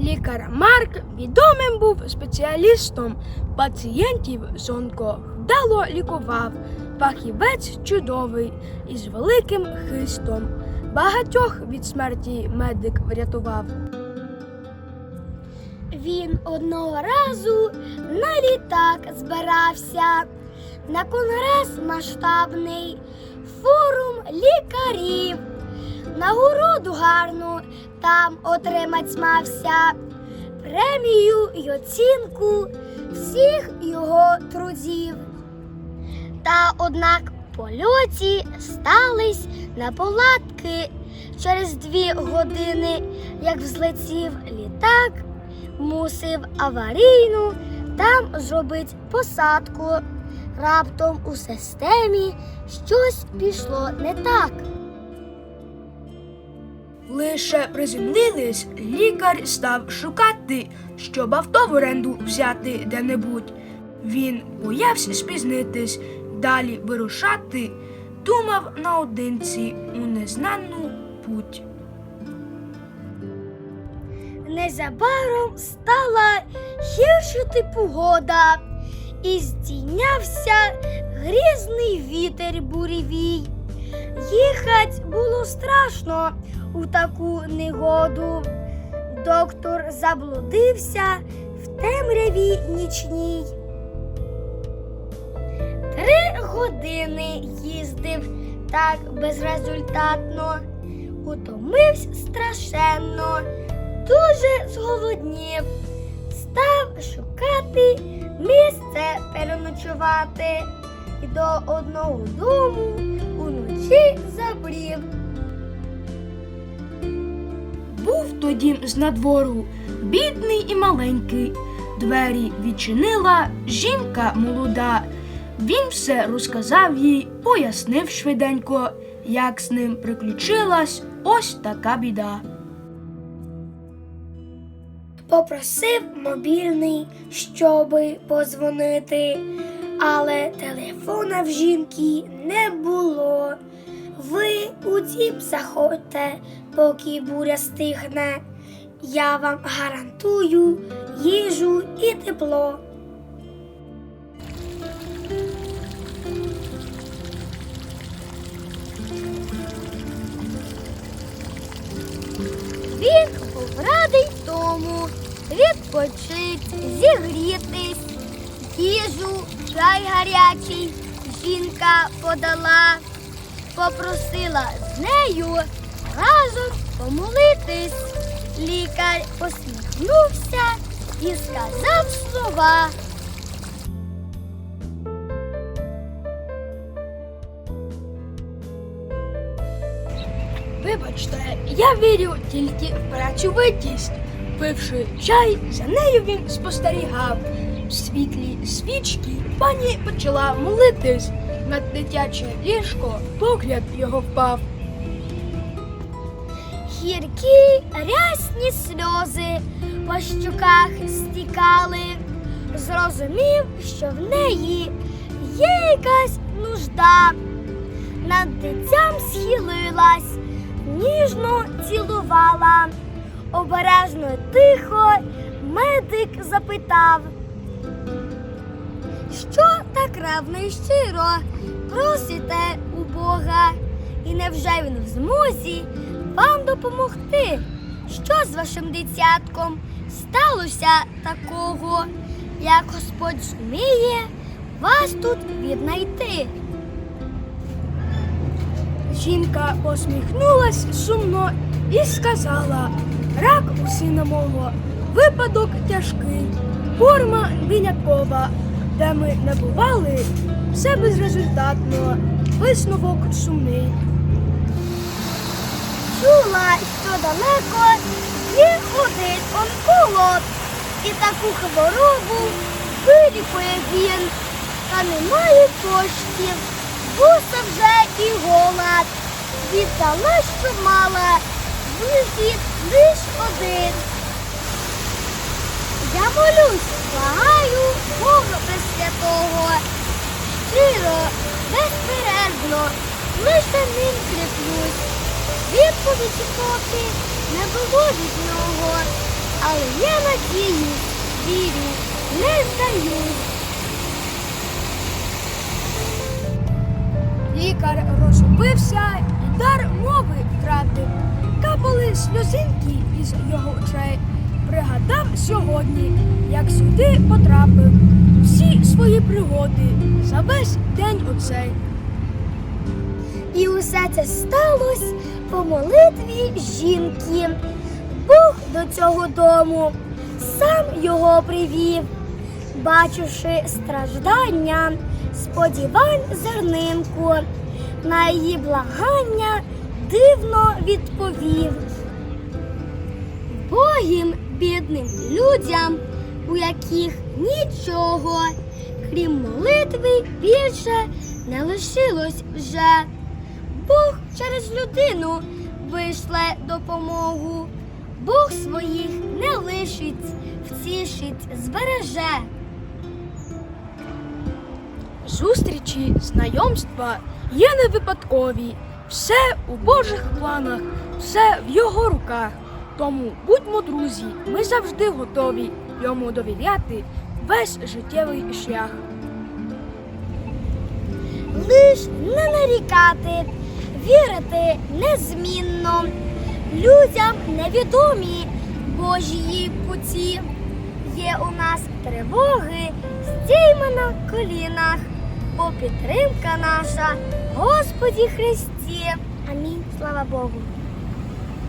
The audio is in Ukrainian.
Лікар Марк відомим був спеціалістом. Пацієнтів з онко вдало лікував. Фахівець чудовий із великим хистом. Багатьох від смерті медик врятував. Він одного разу на літак збирався на конгрес масштабний, форум лікарів. Нагороду гарну там отримать мався, премію й оцінку всіх його трудів. Та однак польоті стались неполадки. Через дві години, як взлетів літак, мусив аварійну там зробить посадку. Раптом у системі щось пішло не так. Лише приземлились, лікар став шукати, щоб авто в оренду взяти де-небудь. Він боявся спізнитись, далі вирушати, думав наодинці у незнану путь. Незабаром стала гіршити погода, і здійнявся грізний вітер буревій. Їхать було страшно у таку негоду. Доктор заблудився в темряві нічній. Три години їздив так безрезультатно, утомився страшенно дуже зголоднів, став шукати місце переночувати і до одного дому уночі забрів. Був то дім з надвору, бідний і маленький. Двері відчинила жінка молода. Він все розказав їй, пояснив швиденько, як з ним приключилась ось така біда. Попросив мобільний, щоби позвонити, але телефона в жінки не було. Ви у дім заходьте, поки буря стихне. Я вам гарантую їжу і тепло. Він був радий тому відпочить, зігрітись, їжу, чай гарячий жінка подала, попросила з нею разом помолитись. Лікар посміхнувся і сказав слова. Вибачте, я вірю тільки в працьовитість. Пивши чай, за нею він спостерігав. Світлі свічки пані почала молитись. На дитяче ліжко погляд його впав. Гіркі рясні сльози по щуках стікали. Зрозумів, що в неї є якась нужда. Над дитям схилилась, ніжно цілувала. Обережно тихо медик запитав, що так ревно і щиро просите у Бога, і невже він в змозі вам допомогти? Що з вашим дитятком сталося такого, як Господь зуміє вас тут віднайти? Жінка посміхнулась сумно і сказала: Рак у сина мого, випадок тяжкий, форма винякова, де ми не бували, все безрезультатно, висновок сумний. Чула, що далеко є один онколог, і таку хворобу вилікує він, та немає коштів, вуса вже і голод. Віддала, що мала, вихід лиш один. Я молюсь, благаю Бога Пресвятого, щиро, безперервно, лише ним кріплюсь. Відповіді поки не було від нього, але я надію, вірю, не здаюсь. Лікар розгубився і дар мови втратив. Капали сльозинки із його очей. Пригадав сьогодні, як сюди потрапив. Всі свої пригоди за весь день оцей. І усе це сталося по молитві жінки. Бог до цього дому сам його привів, бачивши страждання, сподівань зернинку, на її благання дивно відповів. Богім бідним людям, у яких нічого, крім молитви, більше не лишилось вже. Бог через людину вишле допомогу. Бог своїх не лишить, втішить, збереже. Зустрічі, знайомства є не випадкові. Все у Божих планах, все в його руках. Тому будьмо друзі, ми завжди готові йому довіряти весь життєвий шлях. Лиш не нарікати, вірити незмінно. Людям невідомі Божії путі. Є у нас тривоги, стіймо на колінах, бо підтримка наша, Господі Христі. Амінь. Слава Богу.